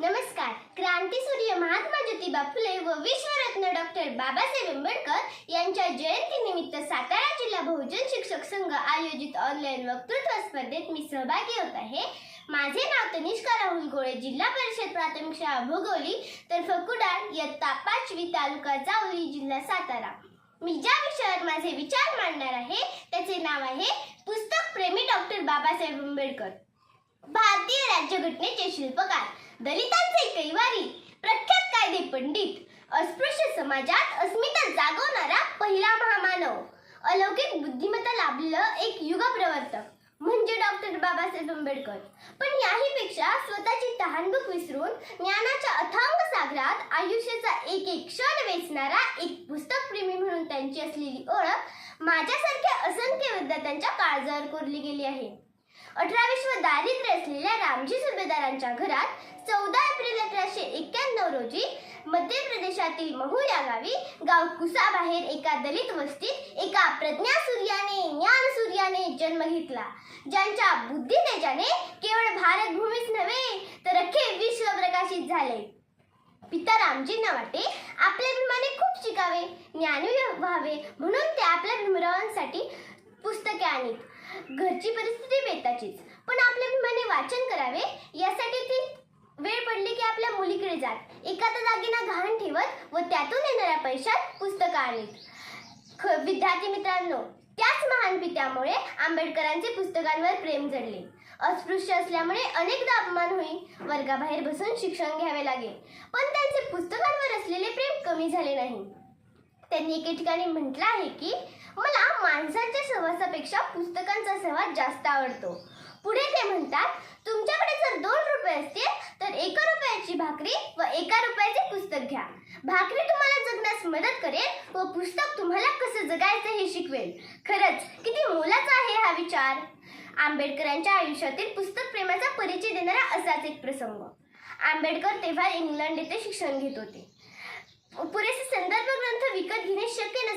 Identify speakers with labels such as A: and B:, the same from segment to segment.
A: नमस्कार. क्रांतीसूर्य महात्मा ज्योतिबा फुले व विश्वरत्न डॉक्टर बाबासाहेब आंबेडकर यांच्या जयंतीनिमित्त सातारा जिल्हा बहुजन शिक्षक संघ आयोजित ऑनलाईन वक्तृत्व स्पर्धेत मी सहभागी होत आहे. माझे नाव तनिष्का राहुल गोळे जिल्हा परिषद प्राथमिक शाळा भोगवली तर फकुडाळ इयत्ता पाचवी तालुका जावली जिल्हा सातारा. मी ज्या विषयावर माझे विचार मांडणार आहे त्याचे नाव आहे पुस्तक प्रेमी डॉक्टर बाबासाहेब आंबेडकर. भारतीय राज्यघटनेचे शिल्पकार दलितांचे कैवारी प्रख्यात कायदे पंडित अस्पृश्य समाजात अस्मिता जागवणारा पहिला महामानव. अलौकिक बुद्धिमत्ता लाभलेलं एक युगप्रवर्तक म्हणजे डॉक्टर बाबासाहेब आंबेडकर. पण याहीपेक्षा स्वतःची तहानभूक विसरून ज्ञानाच्या अथांग सागरात आयुष्याचा एक एक क्षण वेचणारा एक पुस्तक प्रेमी म्हणून त्यांची असलेली ओळख माझ्यासारख्या असंख्य विद्यार्थ्यांच्या काळजावर कोरली गेली आहे. अठराविश्व दारिद्र्य असलेल्या रामजी सुभेदारांच्या घरात चौदा एप्रिल अठराशे एक्क्याण्णव रोजी मध्य प्रदेशातील महू या गावी गाव कुसाबाहेर एका दलित वस्तीत एका प्रज्ञा सूर्याने ज्ञान सूर्याने जन्म घेतला. ज्यांच्या बुद्धितेजाने केवळ भारत भूमीच नव्हे तर अख्खे विश्व प्रकाशित झाले. पिता रामजींना वाटे आपल्या भीमाने खूप शिकावे ज्ञानी व्हावे म्हणून ते आपल्या भीमरावांसाठी पुस्तके आणीत. घरची परिस्थिती बेताचीच. पण आपल्या भीमाने वाचन करावे यासाठी ती वेळ पडली की आपल्या मुलीकडे जात. एखाद्या जागेना गहाण ठेवत व त्यातून येणाऱ्या पैशात पुस्तकं आणीत. ख- विद्यार्थी मित्रांनो त्याच महान पित्यामुळे आंबेडकरांचे पुस्तकांवर प्रेम जडले. अस्पृश्य असल्यामुळे अनेकदा अपमान होई वर्गाबाहेर बसून शिक्षण घ्यावे लागेल पण त्यांचे पुस्तकांवर असलेले प्रेम कमी झाले नाही. त्यांनी एके ठिकाणी म्हटलं आहे की मला माणसांच्या सहवासापेक्षा पुस्तकांचा सहवास जास्त आवडतो. पुढे ते म्हणतात तुमच्याकडे जर दोन रुपये असतील तर एका रुपयाची भाकरी व एका रुपयाचे पुस्तक घ्या. भाकरी तुम्हाला जगण्यास मदत करेल व पुस्तक तुम्हाला कसं जगायचं हे शिकवेल. खरंच किती मोलाचा आहे हा विचार? आंबेडकरांच्या आयुष्यातील पुस्तक प्रेमाचा परिचय देणारा असाच एक प्रसंग. आंबेडकर तेव्हा इंग्लंड येथे शिक्षण घेत होते. पुरेसे संदर्भ ग्रंथ विकत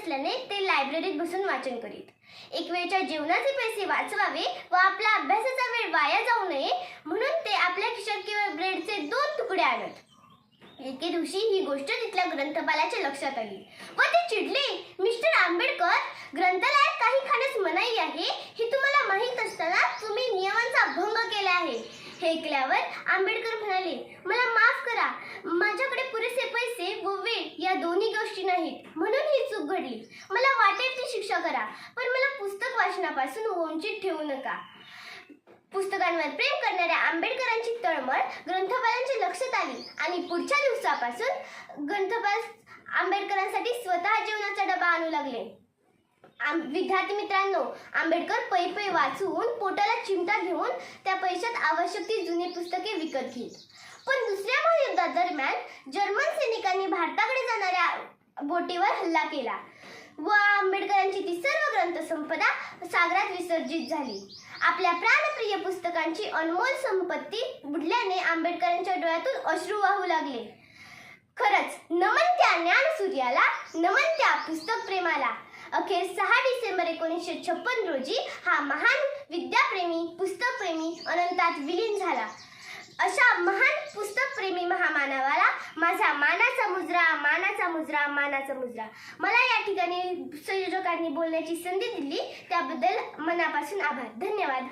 A: नसल्याने ते लायब्ररीत बसून वाचन करीत. एक वेळच्या जेवणाचे पैसे वाचवावे व आपला अभ्यासाचा वेळ वाया जाऊ नये म्हणून ते आपल्या खिशात केवळ ब्रेडचे दोन तुकडे आणत. एके दिवशी ही गोष्ट तिथल्या ग्रंथपालाच्या लक्षात आली. व ते चिडले मिस्टर आंबेडकर ग्रंथालयात काही खाण्यास मनाई आहे. हे तुम्हाला माहीत असताना तुम्ही नियमांचा भंग केला आहे. हे ऐकल्यावर आंबेडकर म्हणाले मला माफ करा. माझ्याकडे पुरेसे पैसे व वेळ या दोन्ही गोष्टी नाहीत म्हणून ही चूक घडली मला वाटेल ती शिक्षा करा पण मला पुस्तक वंचित ठेवू नका. पुस्तकांवर प्रेम करणाऱ्या आंबेडकरांची तळमळ ग्रंथपालांच्या लक्षात आली आणि पुढच्या दिवसापासून ग्रंथपाल आंबेडकरांसाठी स्वतः जेवणाचा डबा आणू लागले. विद्यार्थी मित्रांनो आंबेडकर पै पै वाचून पोटाला चिमटा घेऊन त्या पैशात आवश्यक ती जुनी पुस्तके विकत घेत पण दुसऱ्या महायुद्धादरम्यान जर्मन सैनिकांनी भारताकडे जाणाऱ्या बोटीवर हल्ला केला. व आंबेडकरांची ती सर्व ग्रंथसंपदा सागरात विसर्जित झाली. आपल्या प्राणप्रिय पुस्तकांची अनमोल संपत्ती बुडल्याने आंबेडकरांच्या डोळ्यातून अश्रू वाहू लागले. खरंच नमन त्या ज्ञानसूर्याला नमन त्या पुस्तक प्रेमाला अखेर सहा डिसेंबर एकोणीसशे छप्पन रोजी हा महान विद्याप्रेमी पुस्तकप्रेमी अनंतात विलीन झाला. अशा महान पुस्तकप्रेमी महामानवाला माझा मानाचा मुजरा मानाचा मुजरा मानाचा मुजरा. मला या ठिकाणी संयोजकांनी बोलण्याची संधी दिली. त्याबद्दल मनापासून आभार. धन्यवाद.